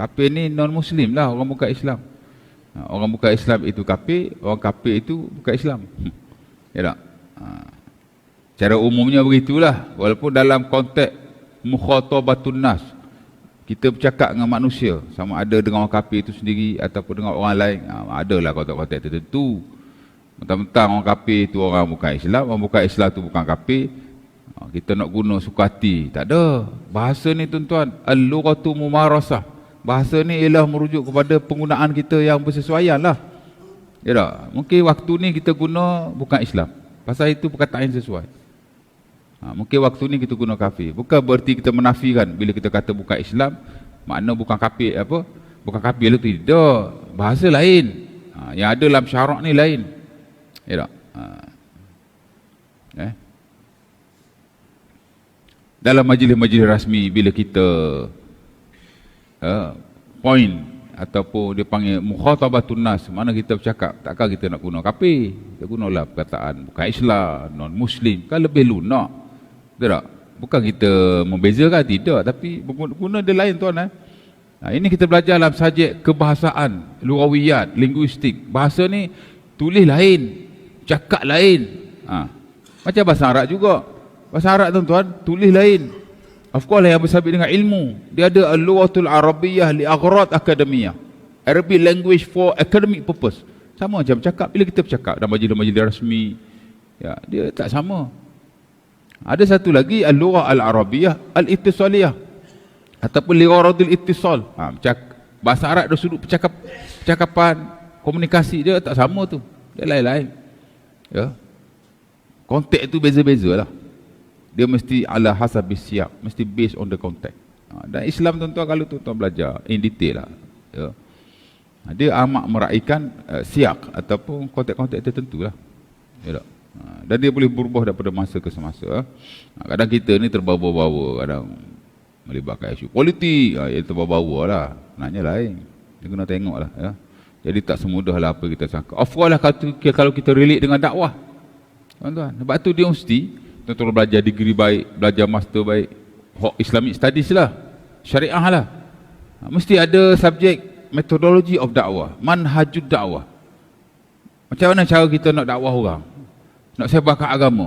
kafir ni non-muslim lah orang bukan Islam. Ha, orang bukan Islam itu kafir, orang kafir itu bukan Islam. Hmm. Ya tak? Ha. Cara umumnya begitulah. Walaupun dalam konteks mukhatabatun nas, kita bercakap dengan manusia, sama ada dengan orang kafir itu sendiri ataupun dengan orang lain, ha, adalah konteks-konteks tertentu. Mentang-mentang orang kafir itu orang bukan Islam, orang bukan Islam itu bukan ha, kita nak guna suka hati. Tak ada. Bahasa ni tuan-tuan, al-lughatu mumarasah. Bahasa ni ialah merujuk kepada penggunaan kita yang bersesuaian lah. Ya tak? Mungkin waktu ni kita guna bukan Islam. Pasal itu perkataan yang sesuai. Ha, mungkin waktu ni kita guna kafir. Bukan berarti kita menafikan bila kita kata bukan Islam, makna bukan kafir apa? Bukan kafir itu tidak. Bahasa lain. Ha, yang ada dalam syarak ni lain. Ya tak? Ha. Eh? Dalam majlis-majlis rasmi bila kita uh, point. Ataupun dia panggil mukhatabatun nas. Mana kita bercakap? Takkan kita nak guna kapi kita gunalah perkataan bukan Islam non muslim kan lebih lunak. Tak? Bukan kita membezakan tidak. Tapi guna dia lain tuan eh. Nah, ini kita belajar dalam subjek kebahasaan, lughawiyat, linguistik. Bahasa ni tulis lain, cakap lain. Ha. Macam bahasa Arab juga. Bahasa Arab tuan-tuan, tulis lain, Lah yang bersabit dengan ilmu. Dia ada al-lughatul arabiyyah li aghrad akademiyah. Arabic language for academic purpose. Sama macam cakap bila kita bercakap dalam majlis-majlis rasmi. Ya, dia tak sama. Ada satu lagi al-lughah al-arabiyyah al-ittisaliyah ataupun li gharadil ittisal. Ha, bahasa Arab dari sudut percakap, percakapan, komunikasi dia tak sama tu. Dia lain-lain. Ya. Konteks tu beza-beza lah dia mesti ala hasab siap mesti based on the context. Ha, dan Islam tuan-tuan kalau tuan-tuan belajar in detail lah ya. Ha, dia amat meraihkan uh, siak ataupun konteks-konteks tertentu lah. Ya, ha, dan dia boleh berubah daripada masa ke semasa ha, kadang kita ni terbawa-bawa kadang melibatkan isu politik ha, yang terbawa-bawa lah. Naknya lain. Dia kena tengok lah ya. jadi tak semudah lah apa kita sangka. Of course lah kalau kita relate dengan dakwah tuan-tuan. Sebab tu dia mesti tuan-tuan belajar degree baik, belajar master baik, Islamic studies lah, syariah lah. Ha, mesti ada subjek metodologi of dakwah, manhajud dakwah. Macam mana cara kita nak dakwah orang? Nak sebarkan agama?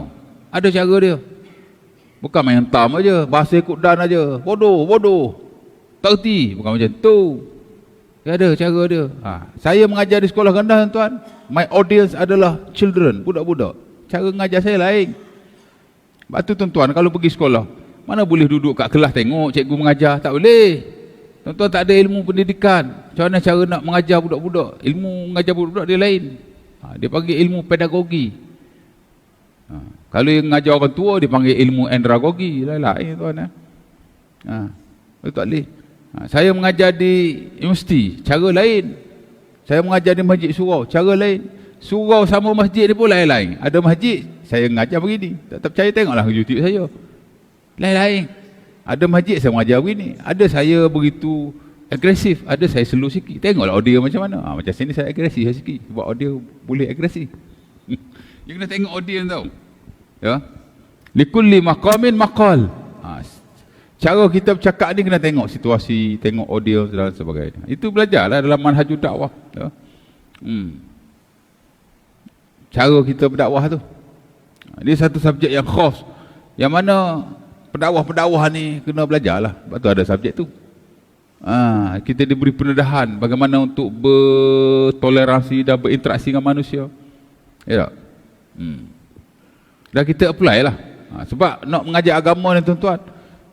Ada cara dia. Bukan main tam aja, bahasa ikut dan aja. Bodoh, bodoh. Tak erti. Bukan macam tu. Dia ada cara dia. Ha. Saya mengajar di sekolah rendah tuan. My audience adalah children, budak-budak. Cara mengajar saya lain. Sebab tu tuan-tuan kalau pergi sekolah, mana boleh duduk kat kelas tengok cikgu mengajar, tak boleh. Tuan-tuan tak ada ilmu pendidikan. Macam mana cara nak mengajar budak-budak? Ilmu mengajar budak-budak dia lain. Ha, dia panggil ilmu pedagogi. Ha, kalau yang mengajar orang tua, dia panggil ilmu andragogi. Lain-lain tuan. Eh? Ha, itu tak boleh. Ha, saya mengajar di universiti, cara lain. Saya mengajar di masjid surau, cara lain. Surau sama masjid ni pun lain-lain. Ada masjid, saya mengajar begini. Tak, tak percaya tengoklah YouTube saya. Lain-lain. Ada masjid saya mengajar begini. Ada saya begitu agresif. Ada saya slow sikit. Tengoklah audio macam mana. Ha, macam sini saya agresif sikit. Sebab audio boleh agresif. you kena tengok audio tau. Ya. Likulli maqamin maqal. Ha, cara kita bercakap ni kena tengok situasi, tengok audio dan sebagainya. Itu belajarlah dalam manhajud dakwah. Ya. Hmm. Cara kita berdakwah tu. Dia satu subjek yang khas. Yang mana pendakwah-pendakwah ni kena belajar lah. Sebab tu ada subjek tu. Ha, kita diberi pendedahan bagaimana untuk bertoleransi dan berinteraksi dengan manusia. Ya tak? Hmm. Dan kita apply lah. Ha, sebab nak mengajar agama ni tuan-tuan,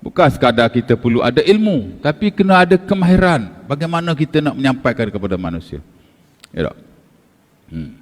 bukan sekadar kita perlu ada ilmu, tapi kena ada kemahiran bagaimana kita nak menyampaikan kepada manusia. Ya tak? Hmm.